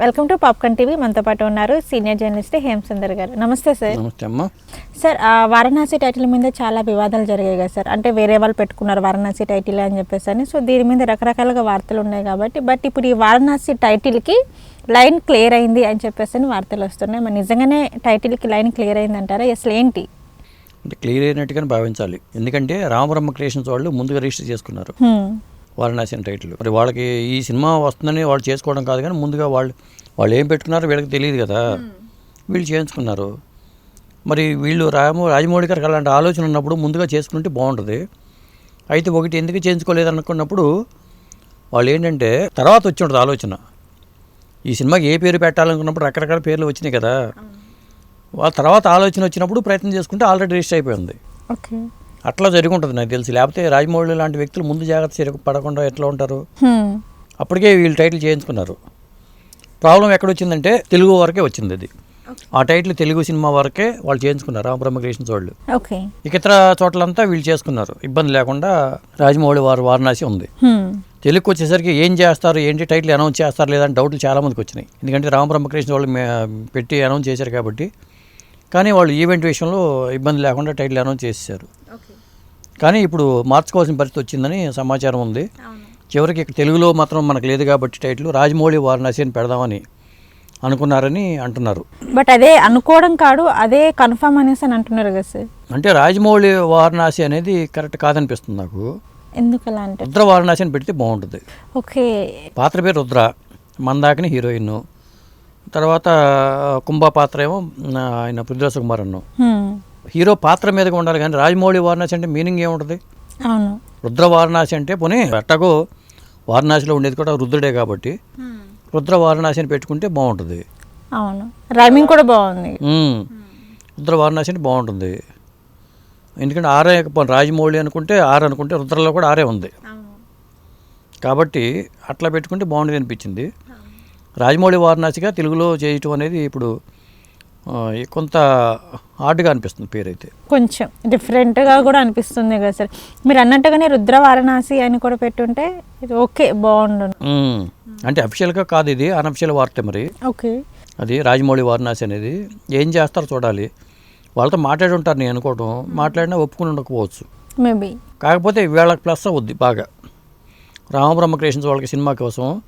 Welcome to popcorn TV. మనతో పాటు ఉన్నారు సీనియర్ జర్నలిస్ట్ హేమసుందర్ గారు. నమస్తే సార్. నమస్తే అమ్మ. సార్ వారణాసి టైటిల్ మీద చాలా వివాదాలు జరిగాయి కదా సార్. అంటే వేరే వాళ్ళు పెట్టుకున్నారు వారణాసి టైటిల్ అని చెప్పేసి అని. సో దీని మీద రకరకాలుగా వార్తలు ఉన్నాయి కాబట్టి. బట్ ఇప్పుడు ఈ వారణాసి టైటిల్కి లైన్ క్లియర్ అయింది అని చెప్పేసి అని వార్తలు వస్తున్నాయి. మరి నిజంగానే టైటిల్కి లైన్ క్లియర్ అయింది అంటారా అసలు ఏంటి? అంటే క్లియర్ అయినట్టుగానే భావించాలి. ఎందుకంటే రామబ్రహ్మ క్రియేషన్స్ వాళ్ళు ముందుగా రిజిస్టర్ చేసుకున్నారు. వారణాసి అనే టైటిల్. మరి వాళ్ళకి ఈ సినిమా వస్తుందని వాళ్ళు చేసుకోవడం కాదు కానీ ముందుగా వాళ్ళు వాళ్ళు ఏం పెట్టుకున్నారో వీళ్ళకి తెలియదు కదా. వీళ్ళు చేయించుకున్నారు. మరి వీళ్ళు రాము రాజమౌళి గారికి అలాంటి ఆలోచన ఉన్నప్పుడు ముందుగా చేసుకుంటే బాగుంటుంది. అయితే ఒకటి ఎందుకు చేయించుకోలేదు అనుకున్నప్పుడు వాళ్ళు ఏంటంటే తర్వాత వచ్చి ఉంటుంది ఆలోచన. ఈ సినిమాకి ఏ పేరు పెట్టాలనుకున్నప్పుడు రకరకాల పేర్లు వచ్చినాయి కదా. వాళ్ళ తర్వాత ఆలోచన వచ్చినప్పుడు ప్రయత్నం చేసుకుంటే ఆల్రెడీ రిజిస్టర్ అయిపోయింది. ఓకే. అట్లా జరిగి ఉంటుంది నాకు తెలిసి. లేకపోతే రాజమౌళి లాంటి వ్యక్తులు ముందు జాగ్రత్త పడకుండా ఎట్లా ఉంటారు. అప్పటికే వీళ్ళు టైటిల్ చేయించుకున్నారు. ప్రాబ్లం ఎక్కడ వచ్చిందంటే తెలుగు వరకే వచ్చింది అది. ఆ టైటిల్ తెలుగు సినిమా వరకే వాళ్ళు చేయించుకున్నారు రామబ్రహ్మ క్రియేషన్స్ వాళ్ళు. ఓకే. ఇక ఇతర చోట్లంతా వీళ్ళు చేసుకున్నారు. ఇబ్బంది లేకుండా రాజమౌళి వారు వారణాసి ఉంది. తెలుగుకి వచ్చేసరికి ఏం చేస్తారు ఏంటి టైటిల్ అనౌన్స్ చేస్తారు లేదని డౌట్లు చాలా మందికి వచ్చినాయి. ఎందుకంటే రామబ్రహ్మ కృష్ణ వాళ్ళు పెట్టి అనౌన్స్ చేశారు కాబట్టి. కానీ వాళ్ళు ఈవెంట్ విషయంలో ఇబ్బంది లేకుండా టైటిల్ అనౌన్స్ చేసేసారు కానీ ఇప్పుడు మార్చుకోవాల్సిన పరిస్థితి వచ్చిందని సమాచారం ఉంది. చివరికి ఇక్కడ తెలుగులో మాత్రం మనకు లేదు కాబట్టి టైటిల్ రాజమౌళి వారణాసి అని పెడదామని అనుకున్నారని అంటున్నారు. బట్ అదే అనుకోవడం కాదు అదే కన్ఫర్మ్ అనేసి అని అంటున్నారు కదా సార్. అంటే రాజమౌళి వారణాసి అనేది కరెక్ట్ కాదనిపిస్తుంది నాకు. ఎందుకు అలా అంటే? రుద్ర వారణాసి అని పెడితే బాగుంటుంది. ఓకే. పాత్ర పేరు రుద్ర మందాకిని హీరోయిన్. తర్వాత కుంభ పాత్ర ఏమో ఆయన పృథ్వీ సుకుమార్ అన్ను హ్మ్. హీరో పాత్ర మీదగా ఉండాలి కానీ రాజమౌళి వారణాసి అంటే మీనింగ్ ఏముంటుంది? అవును. రుద్ర వారణాసి అంటే పోనీ అట్టగో వారణాసిలో ఉండేది కూడా రుద్రుడే కాబట్టి రుద్ర వారణాసి అని పెట్టుకుంటే బాగుంటుంది. అవును. రైమింగ్ కూడా బాగుంది. రుద్ర వారణాసి అంటే బాగుంటుంది. ఎందుకంటే ఆరే రాజమౌళి అనుకుంటే ఆరు అనుకుంటే రుద్రలో కూడా ఆరే ఉంది. కాబట్టి అట్లా పెట్టుకుంటే బాగుండేది అనిపించింది. రాజమౌళి వారణాసిగా తెలుగులో చేయటం అనేది ఇప్పుడు కొంత హార్డ్గా అనిపిస్తుంది పేరైతే. కొంచెం డిఫరెంట్గా కూడా అనిపిస్తుంది కదా సార్. మీరు అన్నట్టుగానే రుద్ర వారణాసి అని కూడా పెట్టుంటే ఇది ఓకే బాగుండు. అంటే అఫిషియల్గా కాదు ఇది అనఫిషియల్ వార్త మరి. ఓకే. అది రాజమౌళి వారణాసి అనేది. ఏం చేస్తారో చూడాలి. వాళ్ళతో మాట్లాడి ఉంటారు నేను అనుకోవటం. మాట్లాడినా ఒప్పుకుని ఉండకపోవచ్చు. మేబీ. కాకపోతే వీళ్ళకి ప్లస్ అవుద్ది బాగా. రామబ్రహ్మ క్రియేషన్స్ వాళ్ళకి సినిమా కోసం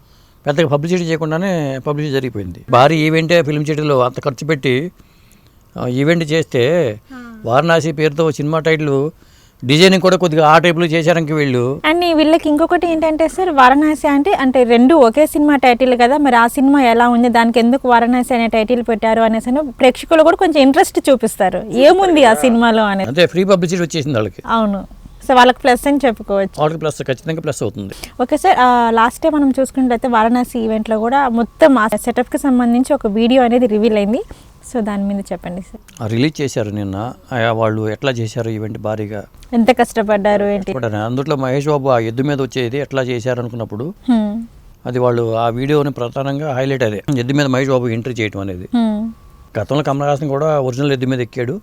పెద్దగా పబ్లిసిటీ చేయకుండానే పబ్లిసిటీ జరిగిపోయింది. భారీ ఈవెంటే ఫిల్మ్ సిటీలో అంత ఖర్చు పెట్టి ఈవెంట్ చేస్తే వారణాసి పేరుతో సినిమా టైటిల్ డిజైనింగ్ కూడా కొద్దిగా ఆ టైప్లో చేశారంకి వీళ్ళు. అండ్ వీళ్ళకి ఇంకొకటి ఏంటంటే సార్ వారణాసి అంటే అంటే రెండు ఒకే సినిమా టైటిల్ కదా మరి ఆ సినిమా ఎలా ఉంది దానికి ఎందుకు వారణాసి అనే టైటిల్ పెట్టారు అనేసి అని ప్రేక్షకులు కూడా కొంచెం ఇంట్రెస్ట్ చూపిస్తారు. ఏముంది ఆ సినిమాలో అనేది? అంతే ఫ్రీ పబ్లిసిటీ వచ్చేసింది వాళ్ళకి. అవును. సో వాళ్ళకి ప్లస్ అని చెప్పుకోవచ్చు. వాళ్ళకి ప్లస్ ఖచ్చితంగా ప్లస్ అవుతుంది. ఓకే సార్ లాస్ట్ టైం మనం చూసుకున్నట్లయితే వారణాసి ఈవెంట్లో కూడా మొత్తం ఆ సెటప్కి సంబంధించి ఒక వీడియో అనేది రివీల్ అయింది. సో దాని మీద చెప్పండి సార్. రిలీజ్ చేశారు నిన్న. వాళ్ళు ఎట్లా చేశారు ఈవెంట్ భారీగా? ఎంత కష్టపడ్డారు ఏంటి? అందులో మహేష్ బాబు ఆ ఎద్దు మీద వచ్చేది ఎట్లా చేశారు అనుకున్నప్పుడు. అది వాళ్ళు ఆ వీడియోని ప్రధానంగా హైలైట్ అదే. ఎద్దు మీద మహేష్ బాబు ఎంట్రీ చేయటం అనేది. గతంలో కమల్ హాసన్ కూడా ఒరిజినల్ ఎద్దు మీద ఎక్కాడు.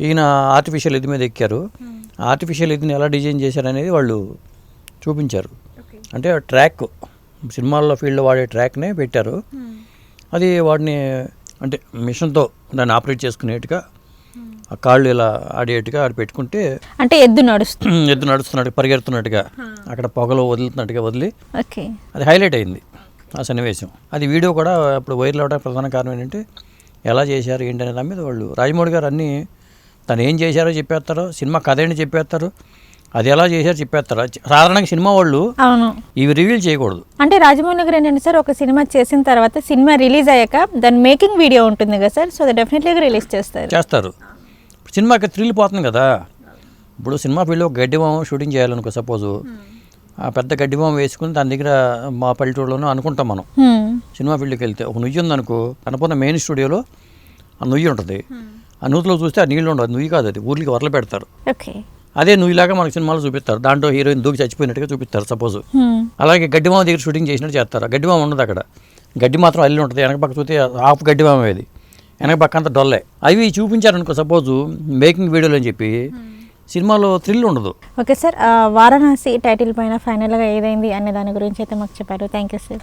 ఈయన ఆర్టిఫిషియల్ ఎద్దు మీద ఎక్కారు. ఆర్టిఫిషియల్ ఎద్దుని ఎలా డిజైన్ చేశారు అనేది వాళ్ళు చూపించారు. అంటే ట్రాక్ సినిమాల్లో ఫీల్డ్లో వాడే ట్రాక్నే పెట్టారు. అది వాడిని అంటే మిషన్తో దాన్ని ఆపరేట్ చేసుకునేట్టుగా ఆ కాళ్ళు ఇలా ఆడేట్టుగా ఆడ పెట్టుకుంటే అంటే ఎద్దు నడుస్తుంది. ఎద్దు నడుస్తున్నట్టు పరిగెడుతున్నట్టుగా అక్కడ పొగలు వదులుతున్నట్టుగా వదిలి ఓకే. అది హైలైట్ అయింది ఆ సన్నివేశం. అది వీడియో కూడా ఇప్పుడు వైరల్ అవడానికి ప్రధాన కారణం ఏంటంటే ఎలా చేశారు ఏంటనే దాని మీద వాళ్ళు రాజమౌళి గారు అన్నీ తను ఏం చేశారో చెప్పేస్తారు సినిమా కథ ఏంటి చెప్పేస్తారు. అది ఎలా చేశారో చెప్పేస్తారు. సాధారణంగా సినిమా వాళ్ళు అవును. ఇవి రివీల్ చేయకూడదు. అంటే రాజమౌళి గారు ఏంటంటే సార్ ఒక సినిమా చేసిన తర్వాత సినిమా రిలీజ్ అయ్యాక దాని మేకింగ్ వీడియో ఉంటుంది కదా సార్ సో డెఫినెట్లీగా రిలీజ్ చేస్తారు. చేస్తారు. సినిమాకి థ్రిల్ పోతుంది కదా. ఇప్పుడు సినిమా ఫీల్డ్లో గడ్డి బొమ్మ షూటింగ్ చేయాలనుకో సపోజు ఆ పెద్ద గడ్డి బొమ్మ వేసుకుని దాని దగ్గర మా పల్లెటూరులోనూ అనుకుంటాం మనం. సినిమా ఫీల్డ్కి వెళ్తే ఒక నుయ్యి ఉందనుకో అనుకున్న మెయిన్ స్టూడియోలో ఆ నుయ్యి ఉంటుంది. ఆ నూతిలో చూస్తే ఆ నీళ్ళు ఉండదు నుయ్యి కాదు అది. ఊర్లకి వరలు పెడతారు. ఓకే. అదే నుయ్యిలాగా మనకి సినిమాలో చూపిస్తారు. దాంట్లో హీరోయిన్ దూకి చచ్చిపోయినట్టుగా చూపిస్తారు సపోజ్. అలాగే గడ్డిమామ దగ్గర షూటింగ్ చేసినట్టు చేస్తారు. గడ్డిమామ ఉండదు అక్కడ. గడ్డి మాత్రం అల్లి ఉంటుంది. వెనక పక్క చూస్తే హాఫ్ గడ్డిమామ అది వెనక పక్క అంతా డొల్లే. అవి చూపించారనుకో సపోజు మేకింగ్ వీడియోలు అని చెప్పి సినిమాలో థ్రిల్ ఉండదు. ఓకే సార్ వారణాసి టైటిల్ పైన ఫైనల్గా ఏదైంది అనే దాని గురించి అయితే మాకు చెప్పారు. Thank you sir.